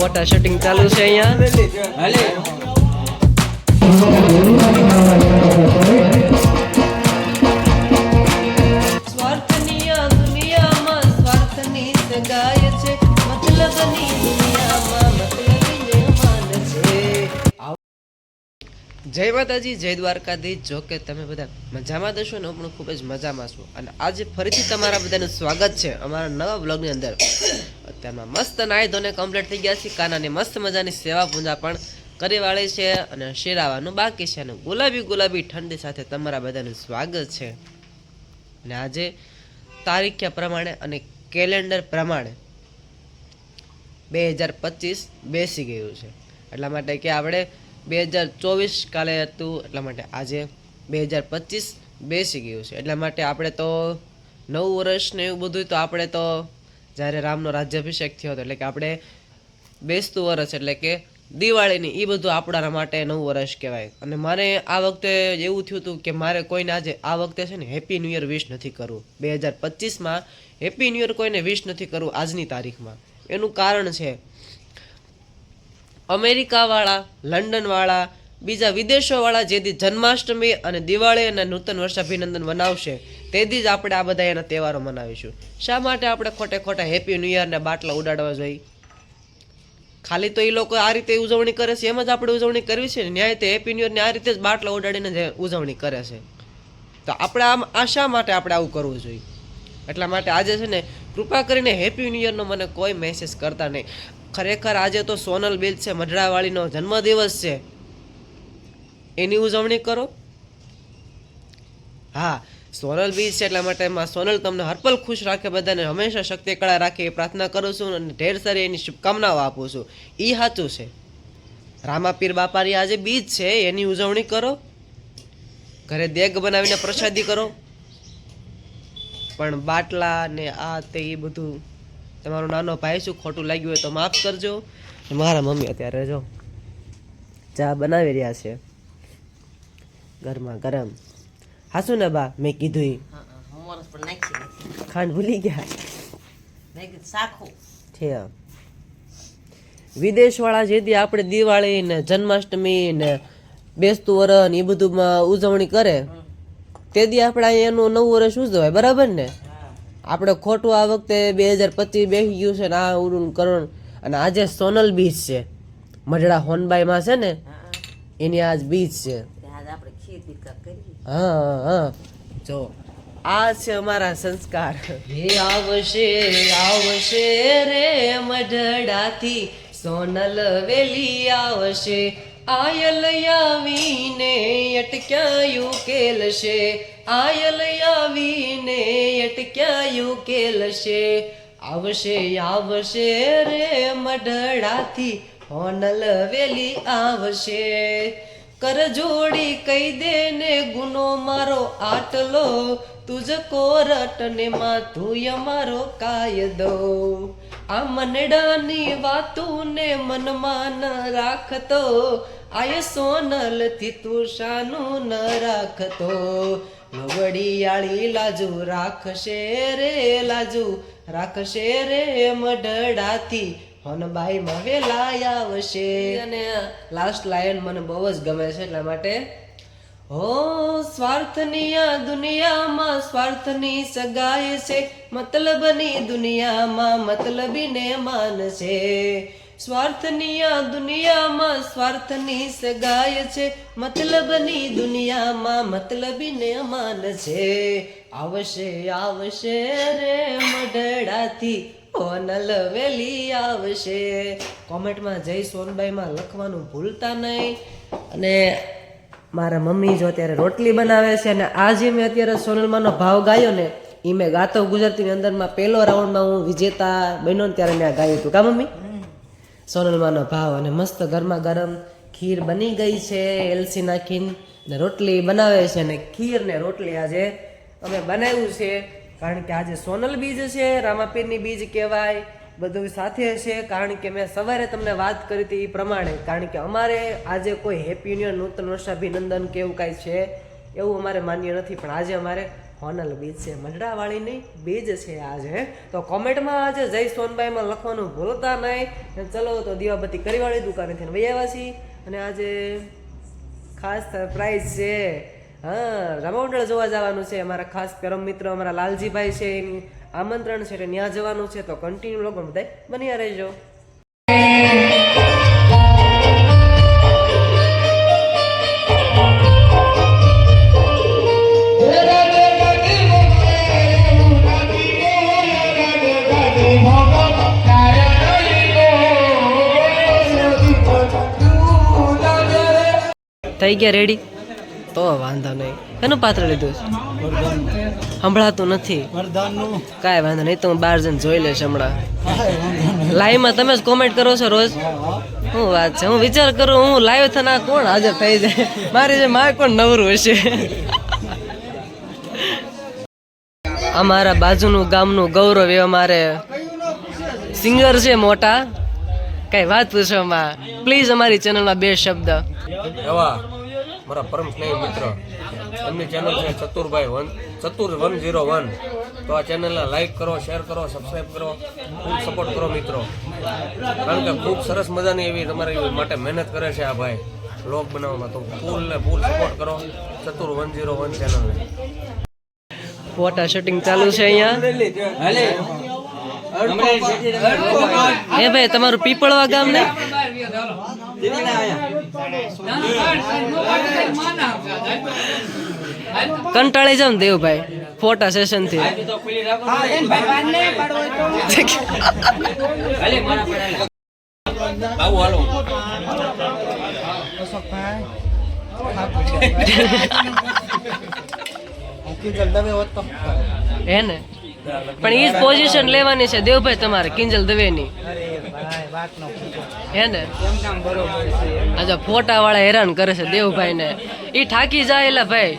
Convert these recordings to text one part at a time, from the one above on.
ફોટા શૂટિંગ ચાલુ છે અહીંયા. જય માતાજી, જય દ્વારકાધીશ. જો કે તમે બધા મજામાં દશો ને, હું પણ ખૂબ જ મજામાં છું. અને આજે ફરીથી તમારા બધાનું સ્વાગત છે અમારા નવા બ્લોગની અંદર. અત્યારમાં મસ્ત નાહી ધોને કમ્પ્લીટ થઈ ગયા છે કાનાની મસ્ત મજાની સેવા પૂજા પણ કરી વાળી છે અને શેરાવાનું બાકી છે. અને ગુલાબી ગુલાબી ઠંડી સાથે તમારા બધાનું સ્વાગત છે. અને આજે તારીખ્યા પ્રમાણે અને કેલેન્ડર પ્રમાણે બે હજાર પચીસ બેસી ગયું છે. એટલા માટે કે આપણે બે હજાર ચોવીસ કાલે હતું, એટલા માટે આજે બે હજાર પચીસ બેસી ગયું છે. એટલા માટે આપણે તો નવું વર્ષ ને એવું બધું તો આપણે તો જ્યારે રામનો રાજ્યાભિષેક થયો હતો, એટલે કે આપણે બેસતું વર્ષ, એટલે કે દિવાળીની એ બધું આપણા માટે નવું વર્ષ કહેવાય. અને મારે આ વખતે એવું થયું હતું કે મારે કોઈને આજે આ વખતે છે ને હેપી ન્યૂ યર વિશ નથી કરવું. બે હજાર પચીસમાં હેપી ન્યૂ યર કોઈને વિશ નથી કરવું આજની તારીખમાં. એનું કારણ છે અમેરિકાવાળા, લંડનવાળા, બીજા વિદેશોવાળા જે દી જન્માષ્ટમી અને દિવાળી અને નૂતન વર્ષ અભિનંદન મનાવશે તેથી જ આપણે આ બધા એના તહેવારો મનાવીશું. શા માટે આપણે ખોટે ખોટા હેપી ન્યૂ યરને બાટલા ઉડાડવા જોઈએ? ખાલી તો એ લોકો આ રીતે ઉજવણી કરે છે, એમ જ આપણે ઉજવણી કરવી છે ન્યાય તે હેપી ન્યૂ યરની આ રીતે જ બાટલા ઉડાડીને ઉજવણી કરે છે. તો આપણે આમ, આ શા માટે આપણે આવું કરવું જોઈએ? એટલા માટે આજે છે ને, કૃપા કરીને હેપી ન્યૂ યરનો મને કોઈ મેસેજ કરતા નહીં. ખરેખર આજે તો સોનલ બેલ છે, મઢડાવાળીનો જન્મદિવસ છે. એની ઉજવણી કરો. હા, સોનલ બીજ છે એટલા માટે માં સોનલ તમને હરપલ ખુશ રાખે, બધાને હંમેશા શક્તિ કળા રાખે, એ પ્રાર્થના કરું છું અને ઢેર સારી એની શુભકામનાઓ આપું છું. એ સાચું છે. રામાપીર બાપાની આજે બીજ છે, એની ઉજવણી કરો. ઘરે દેગ બનાવીને પ્રસાદી કરો. પણ બાટલા ને આ તે એ બધું તમારો નાનો ભાઈ શું ખોટું લાગ્યું હોય તો માફ કરજો. મારા મમ્મી અત્યારે જો ચા બનાવી રહ્યા છે. ગરમા ગરમ. હાસુ ને બા મેં કીધું ખાંડ ભૂલી ગયા. છે વિદેશવાળા જેથી આપણે દિવાળી ને જન્માષ્ટમી ને બેસતું વરસ ને એ બધુંમાં ઉજવણી કરે તે દી આપણે અહીંયાનું નવું વર્ષ ઉજવાય બરાબર ને? આપણે ખોટું આ વખતે બે હજાર પચીસ બેસી ગયું છે ને આ ઉડું કરણ. અને આજે સોનલ બીચ છે. મઢડા હોનબાઈમાં છે ને એની આજ બીચ છે. હા હા. જો આ છે અમારા સંસ્કાર. હે આવશે આવશે રે મઢડાથી. સોનલ વેલી આવશે. આયલ આવીને અટક્યાયું કેલશે આયલ આવીને અટક્યાયું કેલશે આવશે આવશે રે મઢડાથી હોનલ વેલી આવશે કરજોડી કહી દે ને ગુનો મારો આટલો તુજ કોરટ ને માથું અમારો કાયદો. આ મનડાની વાતું ને મનમાં ન રાખતો. આય સોનલથી તું શાનું ન રાખતો. વડિયાળી લાજુ રાખશે રે લાજુ, રાખશે રે મઢડાથી. હનબાઈ માં વેલા આવશે. અને લાસ્ટ લાયન મને બહુ જ ગમે છે એટલા માટે હો સ્વાર્થની આ દુનિયામાં સ્વાર્થની સગાઈ છે, મતલબની દુનિયામાં મતલબીને માન છે. સ્વાર્થની આ દુનિયામાં સ્વાર્થની સગાઈ છે, મતલબની દુનિયામાં મતલબીને માન છે. આવશે આવશે રે મઢડાથી ઓનલ વેલી આવશે. કોમેન્ટમાં જય સોનબાઈમાં લખવાનું ભૂલતા નહીં. અને મારા મમ્મી જો અત્યારે રોટલી બનાવે છે અને આજે મેં અત્યારે સોનલમાંનો ભાવ ગાયો ને એ મેં ગાતો ગુજરાતીની અંદરમાં પહેલો રાઉન્ડમાં હું વિજેતા બન્યો ને ત્યારે મેં ગાયું હતું. કા મમ્મી? સોનલમાંનો ભાવ અને મસ્ત ગરમા ગરમ ખીર બની ગઈ છે, એલસી નાખીને ને રોટલી બનાવે છે અને ખીર ને રોટલી આજે અમે બનાવ્યું છે. કારણ કે આજે સોનલ બીજ છે, રામાપીરની બીજ કહેવાય. બધું સાથે છે. કારણ કે મેં સવારે તમને વાત કરી હતી એ પ્રમાણે. કારણ કે અમારે આજે કોઈ હેપી ન્યુ નૂતન વર્ષાભિનંદન કે એવું કાંઈ છે, એવું અમારે માન્ય નથી. પણ આજે અમારે હોનલ બીજ છે. મઢડાવાળીની બીજ છે આજે. તો કોમેન્ટમાં આજે જય સોનભાઈમાં લખવાનું ભૂલતા નહીં. ચલો તો દીવાબત્તી કરીવાળી દુકાનેથી વહી આવ્યા અને આજે ખાસ સરપ્રાઈઝ છે. હા રમોંડળ જોવા જવાનું છે. અમારા ખાસ પરમ મિત્ર, અમારા લાલજીભાઈ છે એનું. આમંત્રણ છે ત્યાં જવાનું છે તો કન્ટિન્યુ લોકો બધા બન્યા રહેજો. થઈ ગયા રેડી તો વાંધો નહીં. એનું પાત્ર લીધું છે. સંભળાતું નથી. કાંઈ વાંધો નહીં તો હું બહાર જઈને જોઈ લઈશ હમણાં. લાઈવમાં તમે જ કોમેન્ટ કરો છો રોજ? શું વાત છે? હું વિચાર કરું, હું લાઈવ થના કોણ હાજર થઈ જાય? મારી જે મારે કોણ નવરું હશે? અમારા બાજુનું ગામનું ગૌરવ એ અમારે સિંગર છે મોટા. કઈ વાત પૂછવામાં પ્લીઝ અમારી ચેનલમાં બે શબ્દ. એવા. મારા પરમ સ્નેહી મિત્ર. એમની ચેનલ છે Chaturbhai one Chatur one zero one. તો આ ચેનલને લાઈક કરો શેર કરો સબસ્ક્રાઈબ કરો. ખૂબ સપોર્ટ કરો મિત્રો. કારણ કે ખૂબ સરસ મજાની એવી તમારી માટે મહેનત કરે છે આ ભાઈ. બ્લોગ બનાવવામાં તો ફૂલ ને ફૂલ સપોર્ટ કરો ચતુર વન ઝીરો વન ચેનલને ફોટા શૂટિંગ ચાલુ છે અહીંયા? એ ભાઈ તમારું પીપળવા ગામ ને? કંટાળી જાવ ને દેવભાઈ ફોટા સેશનથી હે ને પણ એ જ પોઝિશન લેવાની છે. દેવભાઈ તમારે, કિંજલ દવેની. હે ને? અચ્છા ફોટા વાળા હેરાન કરે છે દેવભાઈ ને એ થાકી જાય એટલે ભાઈ.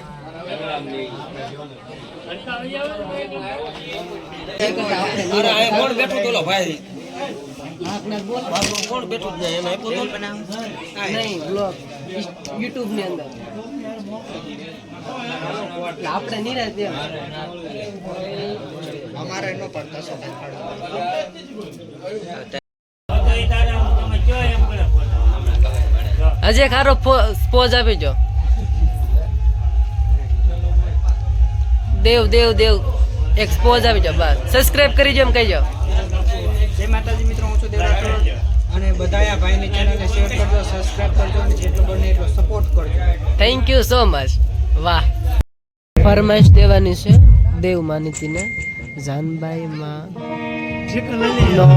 આપણે નિરાશ દેવ હજી હારો પોઝ આપી જો દેવ દેવ દેવ. એક પોઝ આપી જો બસ. સબસ્ક્રાઇબ કરી જો એમ કહીજો જય માતાજી મિત્રો હું છું દેવરાજ અને બધાયા ભાઈની ચેનલને શેર કરજો સબસ્ક્રાઇબ કરજો અને જેટલો બને એટલો સપોર્ટ કરજો. થેન્ક યુ સો મચ વાહ. ફરમાઈશ દેવાની છે દેવ માનીતીને. જાનબાઈ માં નો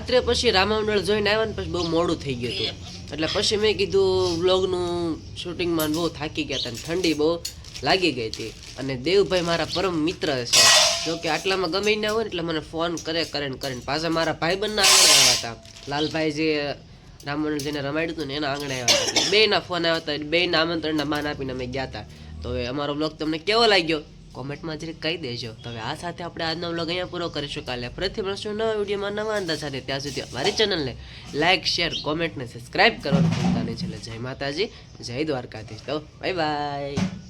પછી રામામંડળ જોઈને આવ્યા ને પછી બહુ મોડું થઈ ગયું હતું. એટલે પછી મેં કીધું વ્લોગનું શૂટિંગમાં બહુ થાકી ગયા હતા ઠંડી બહુ લાગી ગઈ હતી. અને દેવભાઈ મારા પરમ મિત્ર છે. જો કે આટલામાં ગમે ના હોય એટલે મને ફોન કરે કરે ને કરે પાછા મારા ભાઈબંધના આંગણે આવ્યા હતા. લાલભાઈ જે રામમંડળ જેને રમાડ્યું હતું ને એના આંગણે આવ્યા હતા. બેના ફોન આવ્યા હતા બેયના આમંત્રણના માન આપીને અમે ગયા હતા. તો અમારો બ્લોગ તમને કેવો લાગ્યો? કોમેન્ટમાં જરી કહી દેજો. તો હવે આ સાથે આપણે આજનો વ્લોગ અહીંયા પૂરો કરીશું. કાલે ફરીથી મળશું નવા વિડીયોમાં નવા અંદાજ સાથે. ત્યાં સુધી અમારી ચેનલને લાઇક શેર, કોમેન્ટને સબસ્ક્રાઇબ કરવાનું ભૂલતા નહીં. છેલ્લે જય માતાજી, જય દ્વારકાધીશ. તો બાય બાય